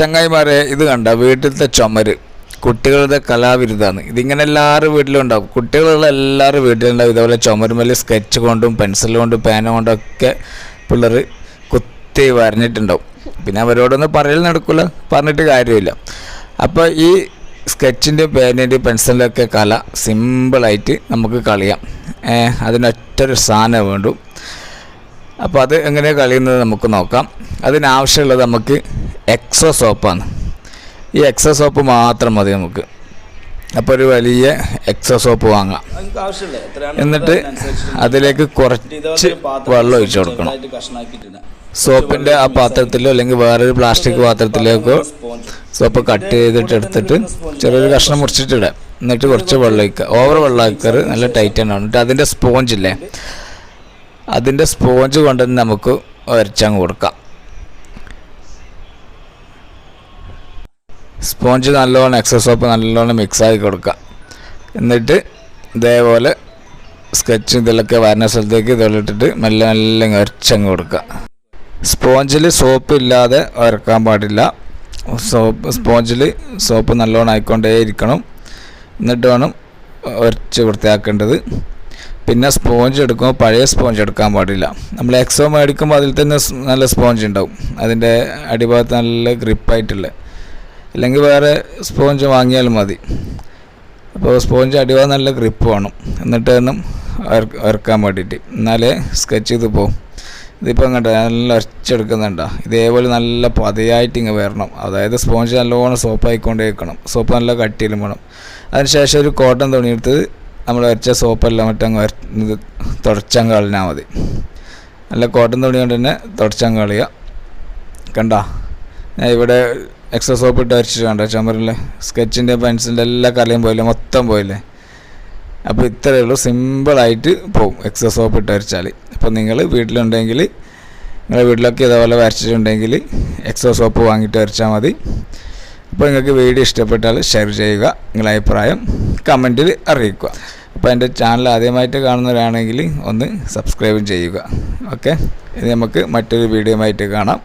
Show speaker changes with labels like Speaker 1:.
Speaker 1: ചങ്ങായിമാരെ ഇത് കണ്ട വീട്ടിലത്തെ ചുമര് കുട്ടികളുടെ കലാവിരുദ്ധാണ് ഇതിങ്ങനെ എല്ലാവരും വീട്ടിലും ഉണ്ടാവും. കുട്ടികളുള്ള എല്ലാവരും വീട്ടിലുണ്ടാവും ഇതേപോലെ ചുമരുമല്ല സ്കെച്ച് കൊണ്ടും പെൻസിൽ കൊണ്ടും പേന കൊണ്ടൊക്കെ പിള്ളേർ കുത്തി വരഞ്ഞിട്ടുണ്ടാവും. പിന്നെ അവരോടൊന്നും പറയൽ നടക്കില്ല പറഞ്ഞിട്ട് കാര്യമില്ല. അപ്പോൾ ഈ സ്കെച്ചിന്റെ പേനന്റെയും പെൻസിലിന്റെയൊക്കെ കല സിമ്പിളായിട്ട് നമുക്ക് കളിയാം. അതിനൊറ്റൊരു സാധനം വേണ്ടു. അപ്പോൾ അത് എങ്ങനെയാണ് കളിയുന്നത് നമുക്ക് നോക്കാം. അതിനാവശ്യമുള്ളത് നമുക്ക് എക്സോ സോപ്പാണ് ഈ എക്സോ സോപ്പ് മാത്രം മതി നമുക്ക്. അപ്പോൾ ഒരു വലിയ എക്സോ സോപ്പ് വാങ്ങാം. എന്നിട്ട് അതിലേക്ക് കുറച്ച് വെള്ളം ഒഴിച്ചു കൊടുക്കണം. സോപ്പിന്റെ ആ പാത്രത്തിലോ അല്ലെങ്കിൽ വേറൊരു പ്ലാസ്റ്റിക് പാത്രത്തിലേക്കോ സോപ്പ് കട്ട് ചെയ്തിട്ട് എടുത്തിട്ട് ചെറിയൊരു കഷ്ണം മുറിച്ചിട്ടിടാം എന്നിട്ട് കുറച്ച് വെള്ളം ഒഴിക്കുക. ഓവർ വെള്ളം ഒഴിക്കരുത് നല്ല ടൈറ്റ് ആണ് എന്നിട്ട് അതിന്റെ സ്പോഞ്ച് ഇല്ലേ? അതിന്റെ സ്പോഞ്ച് കൊണ്ട് നമുക്ക് ഒരച്ചങ്ങ് കൊടുക്കാം. സ്പോഞ്ച് നല്ലോണം എക്സസ് സോപ്പ് നല്ലോണം മിക്സ് ആക്കി കൊടുക്കുക എന്നിട്ട് ഇതേപോലെ സ്കെച്ച് ഇതിലൊക്കെ വരുന്ന സ്ഥലത്തേക്ക് ഇതുള്ളിട്ടിട്ട് മെല്ലെ മെല്ലെ ഒരച്ചങ്ങ് കൊടുക്കുക സ്പോഞ്ചിൽ സോപ്പ് ഇല്ലാതെ ഒരക്കാൻ പാടില്ല. സോപ്പ് സ്പോഞ്ചിൽ സോപ്പ് നല്ലോണം ആയിക്കൊണ്ടേ ഇരിക്കണം എന്നിട്ട് വേണം ഉരച്ച് വൃത്തിയാക്കേണ്ടത്. പിന്നെ സ്പോഞ്ച് എടുക്കുമ്പോൾ പഴയ സ്പോഞ്ച് എടുക്കാൻ പാടില്ല. നമ്മൾ എക്സോ മേടിക്കുമ്പോൾ അതിൽ തന്നെ നല്ല സ്പോഞ്ച് ഉണ്ടാവും. അതിന്റെ അടിഭാഗത്ത് നല്ല ഗ്രിപ്പായിട്ടുള്ള അല്ലെങ്കിൽ വേറെ സ്പോഞ്ച് വാങ്ങിയാലും മതി. അപ്പോൾ സ്പോഞ്ച് അടിഭാഗം നല്ല ഗ്രിപ്പ് വേണം. എന്നിട്ട് വേണം ഇറക്കാൻ വേണ്ടിയിട്ട്. എന്നാലേ സ്കെച്ച് ചെയ്ത് പോകും ഇതിപ്പോൾ കണ്ടോ? നല്ല ഒരച്ചെടുക്കുന്നുണ്ടോ? ഇതേപോലെ നല്ല പതയായിട്ട് ഇങ്ങ് വരണം. അതായത് സ്പോഞ്ച് നല്ലോണം സോപ്പായിക്കൊണ്ടേ വെക്കണം സോപ്പ് നല്ല കട്ടിയിലും വേണം. അതിനുശേഷം ഒരു കോട്ടൺ തുണി എടുത്ത് നമ്മൾ വരച്ച സോപ്പെല്ലാം മറ്റങ്ങ് വര ഇത് തുടച്ചങ്ങ് കളഞ്ഞാൽ മതി. നല്ല കോട്ടൺ തുണി കൊണ്ട് തന്നെ തുടച്ചാൻ കളയുക. കണ്ട? ഞാൻ ഇവിടെ എക്സ്ട്രാ സോപ്പ് ഇട്ട് വരച്ചിട്ട് കണ്ടോ? ചുമരിൽ സ്കെച്ചിന്റെ പെൻസിലിന്റെ എല്ലാ കലയും പോയില്ലേ? മൊത്തം പോയില്ലേ? അപ്പോൾ ഇത്രയേ ഉള്ളൂ. സിമ്പിളായിട്ട് പോകും എക്സ്ട്രാ സോപ്പ് ഇട്ട് വരച്ചാൽ അപ്പോൾ നിങ്ങൾ വീട്ടിലുണ്ടെങ്കിൽ നിങ്ങളുടെ വീട്ടിലൊക്കെ ഇതേപോലെ വരച്ചിട്ടുണ്ടെങ്കിൽ എക്സ്ട്രാ സോപ്പ് വാങ്ങിയിട്ട് വരച്ചാൽ മതി. അപ്പോൾ നിങ്ങൾക്ക് വീഡിയോ ഇഷ്ടപ്പെട്ടാൽ ഷെയർ ചെയ്യുക. നിങ്ങളുടെ അഭിപ്രായം കമന്റിൽ അറിയിക്കുക. അപ്പോൾ എന്റെ ചാനൽ ആദ്യമായിട്ട് കാണുന്നവരാണെങ്കിൽ ഒന്ന് സബ്സ്ക്രൈബ് ചെയ്യുക. ഓക്കെ ഇനി നമുക്ക് മറ്റൊരു വീഡിയോ ആയിട്ട് കാണാം.